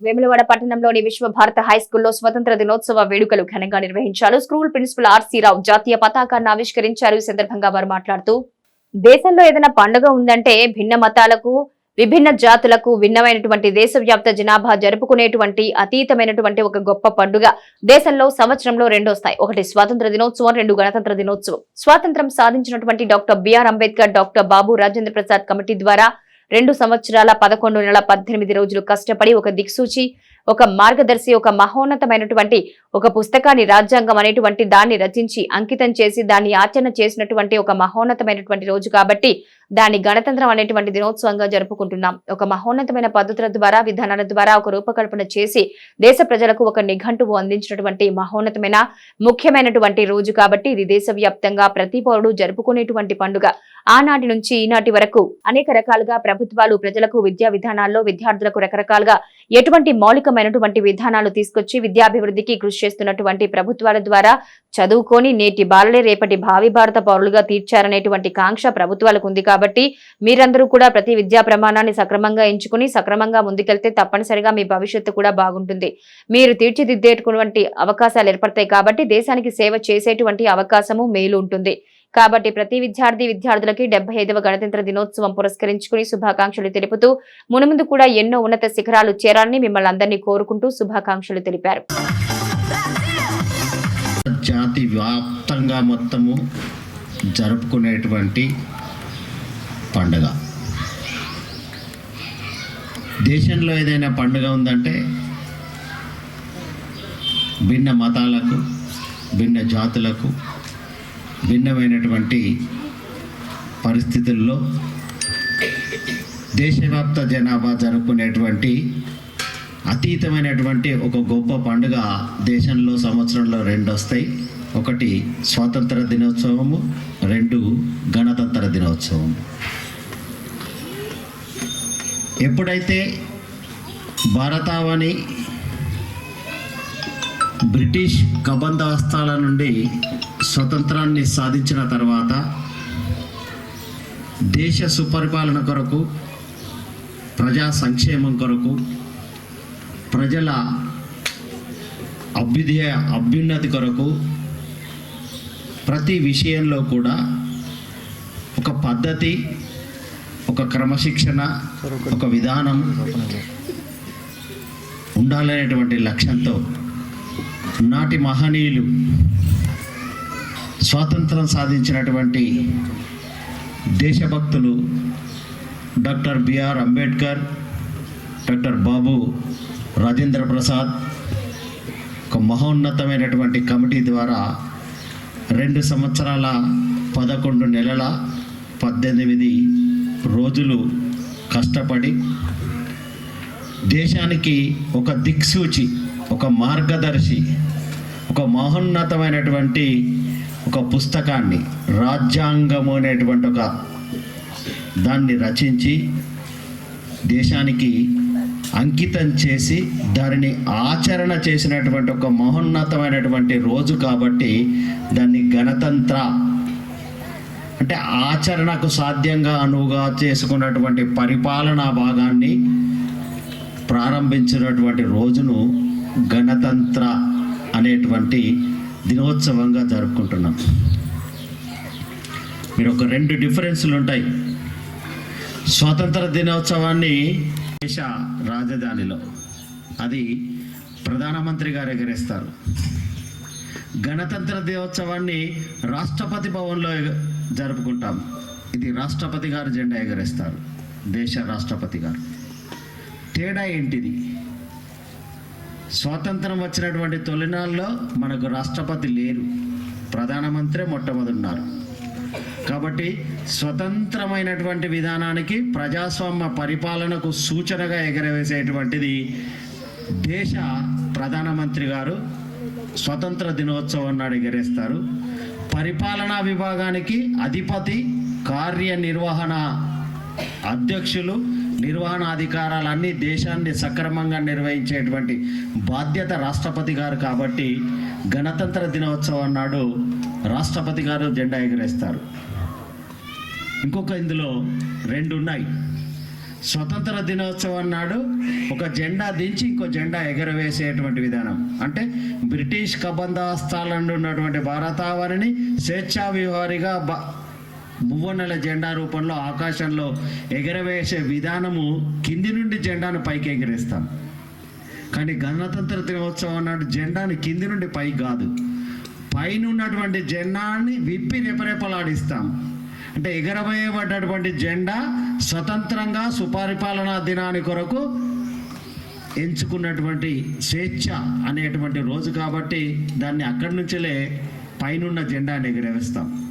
వేములవాడ పట్టణంలోని విశ్వ భారత హై స్కూల్లో స్వతంత్ర దినోత్సవ వేడుకలు ఘనంగా నిర్వహించారు. స్కూల్ ప్రిన్సిపల్ ఆర్సీ రావు జాతీయ పతాకాన్ని ఆవిష్కరించారు. ఈ సందర్భంగా వారు మాట్లాడుతూ దేశంలో ఏదైనా పండుగ ఉందంటే భిన్న మతాలకు విభిన్న జాతులకు భిన్నమైనటువంటి దేశవ్యాప్త జనాభా జరుపుకునేటువంటి అతీతమైనటువంటి ఒక గొప్ప పండుగ దేశంలో సంవత్సరంలో రెండో స్థాయి ఒకటి స్వాతంత్ర దినోత్సవం రెండు గణతంత్ర దినోత్సవం. స్వాతంత్రం సాధించినటువంటి doctor B R Ambedkar doctor Babu Rajendra Prasad committee ద్వారా రెండు సంవత్సరాల పదకొండు నెల పద్దెనిమిది రోజులు కష్టపడి ఒక దిక్సూచి ఒక మార్గదర్శి ఒక మహోన్నతమైనటువంటి ఒక పుస్తకాన్ని రాజ్యాంగం అనేటువంటి దాన్ని రచించి అంకితం చేసి దాన్ని ఆచరణ చేసినటువంటి ఒక మహోన్నతమైనటువంటి రోజు కాబట్టి దాన్ని గణతంత్రం అనేటువంటి దినోత్సవంగా జరుపుకుంటున్నాం. ఒక మహోన్నతమైన పద్ధతుల ద్వారా విధానాల ద్వారా ఒక రూపకల్పన చేసి దేశ ప్రజలకు ఒక నిఘంటువు అందించినటువంటి మహోన్నతమైన ముఖ్యమైనటువంటి రోజు కాబట్టి ఇది దేశవ్యాప్తంగా ప్రతి పౌరుడు జరుపుకునేటువంటి పండుగ. ఆనాటి నుంచి ఈనాటి వరకు అనేక రకాలుగా ప్రభుత్వాలు ప్రజలకు విద్యా విధానాల్లో విద్యార్థులకు రకరకాలుగా ఎటువంటి మౌలికమైనటువంటి విధానాలు తీసుకొచ్చి విద్యాభివృద్ధికి కృషి చేస్తున్నటువంటి ప్రభుత్వాల ద్వారా చదువుకొని నేటి బాలలే రేపటి భావి భారత పౌరులుగా తీర్చారనేటువంటి కాంక్ష ప్రభుత్వాలకు ఉంది కాబట్టి మీరందరూ కూడా ప్రతి విద్యా ప్రమాణాన్ని సక్రమంగా ఎంచుకుని సక్రమంగా ముందుకెళ్తే తప్పనిసరిగా మీ భవిష్యత్తు కూడా బాగుంటుంది. మీరు తీర్చిదిద్దేటువంటి అవకాశాలు ఏర్పడతాయి కాబట్టి దేశానికి సేవ చేసేటువంటి అవకాశము మేలు ఉంటుంది. కాబట్టి ప్రతి విద్యార్థి విద్యార్థులకి డెబ్బై ఐదవ గణతంత్ర దినోత్సవం పురస్కరించుకుని శుభాకాంక్షలు తెలుపుతూ మునుముందు కూడా ఎన్నో ఉన్నత శిఖరాలు చేరాలని మిమ్మల్ని అందరినీ కోరుకుంటూ శుభాకాంక్షలు తెలిపారు. జాతి వ్యాప్తంగా మొత్తము జరుపుకునేటువంటి పండుగ. దేశంలో ఏదైనా పండుగ ఉందంటే భిన్న మతాలకు భిన్న జాతులకు భిన్నమైనటువంటి పరిస్థితుల్లో దేశవ్యాప్త జనాభా జరుపుకునేటువంటి అతీతమైనటువంటి ఒక గొప్ప పండుగ దేశంలో సంవత్సరంలో రెండు వస్తాయి. ఒకటి స్వాతంత్ర దినోత్సవము రెండు గణతంత్ర దినోత్సవం. ఎప్పుడైతే భారతావని బ్రిటిష్ కబంధహస్తాల నుండి స్వతంత్రాన్ని సాధించిన తర్వాత దేశ సుపరిపాలన కొరకు ప్రజా సంక్షేమం కొరకు ప్రజల అభ్యుదయ అభ్యున్నతి కొరకు ప్రతి విషయంలో కూడా ఒక పద్ధతి ఒక క్రమశిక్షణ ఒక విధానం ఉండాలనేటువంటి లక్ష్యంతో నాటి మహనీయులు స్వాతంత్రం సాధించినటువంటి దేశభక్తులు doctor B R Ambedkar doctor Babu Rajendra Prasad ఒక మహోన్నతమైనటువంటి కమిటీ ద్వారా రెండు సంవత్సరాల పదకొండు నెలల పద్దెనిమిది రోజులు కష్టపడి దేశానికి ఒక దిక్సూచి ఒక మార్గదర్శి ఒక మహోన్నతమైనటువంటి ఒక పుస్తకాన్ని రాజ్యాంగము అనేటువంటి ఒక దాన్ని రచించి దేశానికి అంకితం చేసి దానిని ఆచరణ చేసినటువంటి ఒక మహోన్నతమైనటువంటి రోజు కాబట్టి దాన్ని గణతంత్ర అంటే ఆచరణకు సాధ్యంగా అనువుగా చేసుకున్నటువంటి పరిపాలనా భాగాన్ని ప్రారంభించినటువంటి రోజును గణతంత్ర అనేటువంటి దినోత్సవంగా జరుపుకుంటున్నాం. మీరు ఒక రెండు డిఫరెన్స్లు ఉంటాయి స్వాతంత్ర దినోత్సవాన్ని దేశ రాజధానిలో అది ప్రధానమంత్రి గారు ఎగరేస్తారు. గణతంత్ర దినోత్సవాన్ని రాష్ట్రపతి భవన్లో ఎగ- జరుపుకుంటాం. ఇది రాష్ట్రపతి గారు జెండా ఎగరేస్తారు. దేశ రాష్ట్రపతి గారు. తేడా ఏంటిది? స్వాతంత్రం వచ్చినటువంటి తొలినాల్లో మనకు రాష్ట్రపతి లేరు. ప్రధానమంత్రి మొట్టమొదటిన్నారు కాబట్టి స్వతంత్రమైనటువంటి విధానానికి ప్రజాస్వామ్య పరిపాలనకు సూచనగా ఎగరవేసేటువంటిది దేశ ప్రధానమంత్రి గారు స్వతంత్ర దినోత్సవం నాడు ఎగరేస్తారు. పరిపాలనా విభాగానికి అధిపతి కార్యనిర్వహణ అధ్యక్షులు నిర్వహణ అధికారాలన్నీ దేశాన్ని సక్రమంగా నిర్వహించేటువంటి బాధ్యత రాష్ట్రపతి గారు కాబట్టి గణతంత్ర దినోత్సవం నాడు రాష్ట్రపతి గారు జెండా ఎగరేస్తారు. ఇంకొక ఇందులో రెండు ఉన్నాయి స్వతంత్ర దినోత్సవం నాడు ఒక జెండా దించి ఇంకో జెండా ఎగరవేసేటువంటి విధానం. అంటే బ్రిటిష్ కబంధాస్తాల నుండి ఉన్నటువంటి భారతావనిని స్వేచ్ఛా విహారిగా బ మువ్వన్నెల జెండా రూపంలో ఆకాశంలో ఎగరవేసే విధానము కింది నుండి జెండాను పైకి ఎగరేస్తాం. కానీ గణతంత్ర దినోత్సవం నాడు జెండాని కింది నుండి పైకి కాదు. పైన ఉన్నటువంటి జెండాని విప్పి రెపరెపలాడిస్తాం. అంటే ఎగరవేయబడ్డటువంటి జెండా స్వతంత్రంగా సుపరిపాలనా దినాని కొరకు ఎంచుకున్నటువంటి స్వేచ్ఛ అనేటువంటి రోజు కాబట్టి దాన్ని అక్కడి నుంచిలే పైనున్న జెండాని ఎగరవేస్తాం.